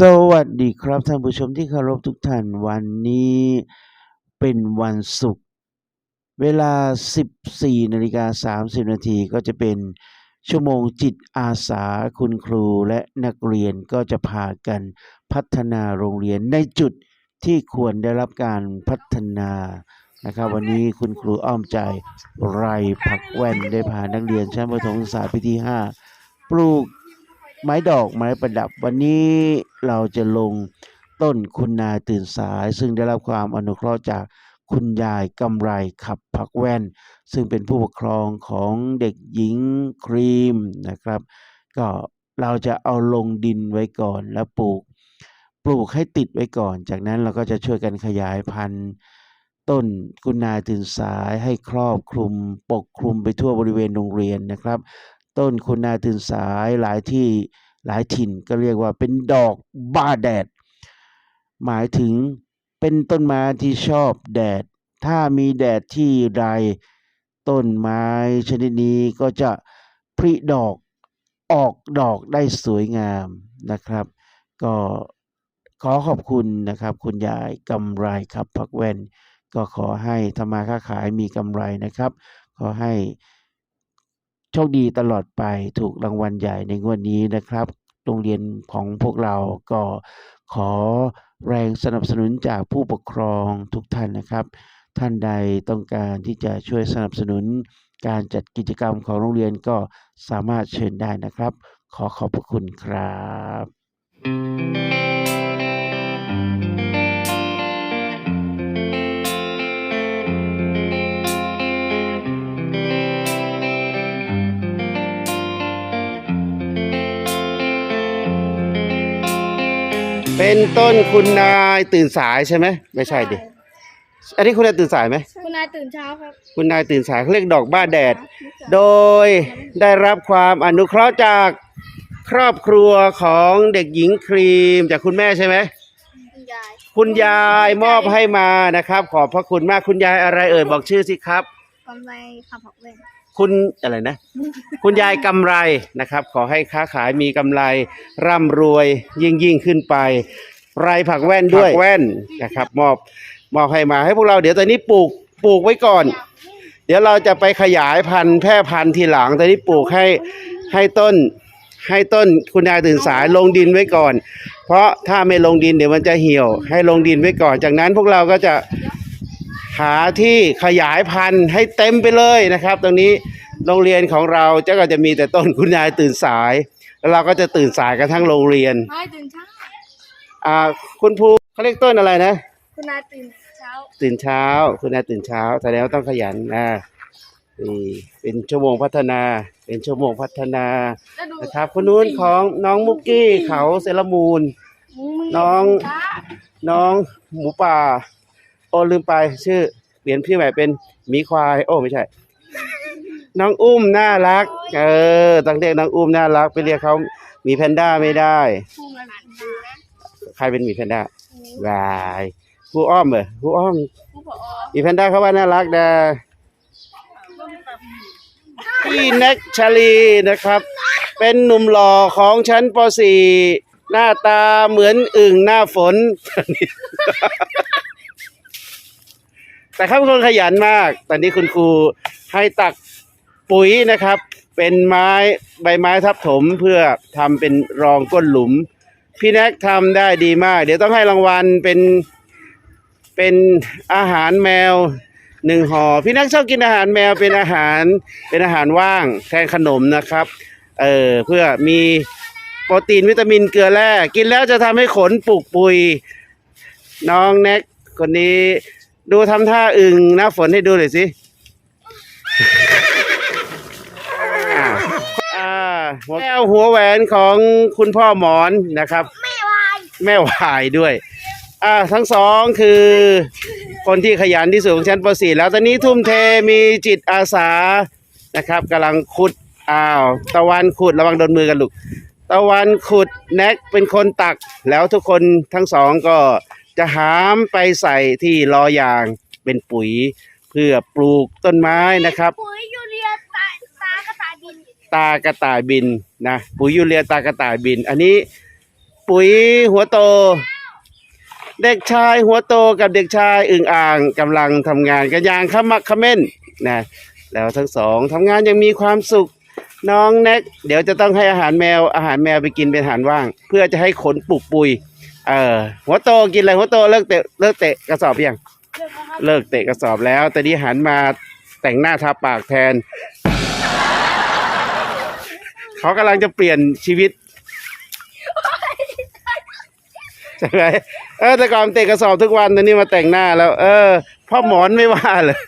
สวัสดีครับท่านผู้ชมที่เคารพทุกท่านวันนี้เป็นวันศุกร์เวลา 14นาฬิกา30 นาทีก็จะเป็นชั่วโมงจิตอาสาคุณครูและนักเรียนก็จะพากันพัฒนาโรงเรียนในจุดที่ควรได้รับการพัฒนานะครับวันนี้คุณครูอ้อมใจไรผักแว่นได้พานักเรียนชั้นประถมศึกษาปีที่ 5 ปลูก ไม้ดอกไม้ประดับ วันนี้เราจะลงต้นคุณนาตื่นสาย ซึ่งได้รับความอนุเคราะห์จากคุณยายกำไรขับผักแว่น ซึ่งเป็นผู้ปกครองของเด็กหญิงครีมนะครับ ก็เราจะเอาลงดินไว้ก่อนแล้วปลูก ปลูกให้ติดไว้ก่อน จากนั้นเราก็จะช่วยกันขยายพันธุ์ ต้นกุนนาตื่นสายให้ครอบคลุมปกคลุมไปทั่วบริเวณโรงเรียนนะครับ ต้นคุณนาตื่นสายหลายที่หลายถิ่นก็เรียกว่าเป็นดอกบ้าแดด หมายถึงเป็นต้นไม้ที่ชอบแดด ถ้ามีแดดที่ใดต้นไม้ชนิดนี้ก็จะผลิดอกออกดอกได้สวยงามนะครับ ก็ขอขอบคุณนะครับ คุณยายกำไรครับพักแว่น ก็ขอให้ทำมาค้าขายมีกำไรนะครับ ขอให้ โชคดีตลอดไปถูกรางวัลใหญ่ในงวดนี้นะครับ โรงเรียนของพวกเราก็ขอแรงสนับสนุนจากผู้ปกครองทุกท่านนะครับ ท่านใดต้องการที่จะช่วยสนับสนุนการจัดกิจกรรมของโรงเรียนก็สามารถเชิญได้นะครับ ขอขอบพระคุณครับ เป็นต้นคุณนายตื่นสายใช่ไหมไม่ใช่ดิอันนี้คุณนายตื่นสายไหมคุณนายตื่นเช้าครับ คุณนายตื่นสายเขาเรียกดอกบ้าแดด โดยได้รับความอนุเคราะห์จากครอบครัวของเด็กหญิงครีมจากคุณแม่ใช่ไหมคุณยายคุณยายมอบให้มานะครับ ขอบพระคุณมากคุณยายอะไรเอ่ยบอกชื่อสิครับกำไรขับผักเว้น คุณอะไรนะ คุณยายกำไรนะครับ ขอให้ค้าขายมีกำไร ร่ำรวยยิ่งยิ่งขึ้นไป ไรผักแว่นด้วยแว่นนะครับ มอบมอบให้มาให้พวกเราเดี๋ยวตอนนี้ปลูกปลูกไว้ก่อน เดี๋ยวเราจะไปขยายพันธุ์แพร่พันธุ์ทีหลังตอนนี้ปลูกให้ให้ต้นให้ต้นคุณยายตื่นสายลงดินไว้ก่อน เพราะถ้าไม่ลงดินเดี๋ยวมันจะเหี่ยว ให้ลงดินไว้ก่อน จากนั้นพวกเราก็จะ หาที่ขยายพันธุ์ให้เต็มไปเลยนะครับ ตรงนี้โรงเรียนของเราจะก็จะมีแต่ต้นคุณยายตื่นสาย แล้วเราก็จะตื่นสายกันทั้งโรงเรียนนายตื่นเช้าอ่าคุณครูเขาเรียกต้นอะไรนะ คุณนายตื่นเช้า ตื่นเช้า คุณนายตื่นเช้าแสดงว่าต้องขยันนะนี่เป็นชั่วโมงพัฒนา เป็นชั่วโมงพัฒนาแล้วดู นะครับคนนู้นของน้องมุกกี้เขาเซรามูนน้องช้าน้องหมูป่าโอ้ลืมไปชื่อเปลี่ยนพี่ใหม่เป็นหมีควาย โอ้ไม่ใช่ น้องอุ้มน่ารัก เออต้องเรียกน้องอุ้มน่ารัก ไปเรียกเขาหมีแพนด้าไม่ได้ผู้มาหลานดูนะใครเป็นหมีแพนด้าวายผู้อ้อมเหรอผู้อ้อมผู้ผอหมีแพนด้าเขาว่าน่ารักนะพี่แน็กชาลีนะครับ เป็นหนุ่มหล่อของชั้นป .4 หน้าตาเหมือนอึ่งหน้าฝน แต่เขาเป็นคนขยันมาก ตอนนี้คุณครูให้ตักปุ๋ยนะครับ เป็นไม้ใบไม้ทับถมเพื่อทำเป็นรองก้นหลุม พี่แน็กทำได้ดีมาก เดี๋ยวต้องให้รางวัลเป็นเป็นอาหารแมวหนึ่งห่อพี่แน็กชอบกินอาหารแมวเป็นอาหารเป็นอาหารว่างแทนขนมนะครับเออเพื่อมีโปรตีนวิตามินเกลือแร่กินแล้วจะทำให้ขนปลุกปุย น้องแน็กคนนี้ ดูทำท่าอึ่งหน้าฝนให้ดูหน่อยสิอ่าอ่าหัวแก้วหัวแหวนของคุณพ่อหมอนนะครับไม่วายแม่วายด้วย อ่าทั้งสองคือคนที่ขยันที่สุดของชั้นป .4 แล้วตอนนี้ทุ่มเทมีจิตอาสานะครับกำลังขุดอ้าวตะวันขุดระวังโดนมือกันลูกตะวันขุดแน็กเป็นคนตัก แล้วทุกคนทั้งสองก็ จะหามไปใส่ที่ล้อยางเป็นปุ๋ย เพื่อปลูกต้นไม้นะครับ ปุ๋ยยูเรียตาตากระต่ายบิน ตากระต่ายบินนะปุ๋ยยูเรียตากระต่ายบิน อันนี้ ปุ๋ยหัวโต เด็กชายหัวโตกับเด็กชายอึ่งอ่างกำลังทำงานกันอย่างขมักขม้นนะแล้วทั้งสองทำงานยังมีความสุขน้องแน็กเดี๋ยวจะต้องให้อาหารแมวอาหารแมวไปกินเป็นอาหารว่าง เพื่อจะให้ขนปุกปุย เออ หัวโตกินอะไรหัวโตเลิกเตะเลิกเตะกระสอบยังเลิกเตะกระสอบแล้ว แต่นี้หันมาแต่งหน้าทาปากแทน เขากำลังจะเปลี่ยนชีวิตใช่ไหมเออแต่ก่อนเตะกระสอบทุกวันตอนนี้มาแต่งหน้าแล้ว เออพ่อหมอนไม่ว่าเลย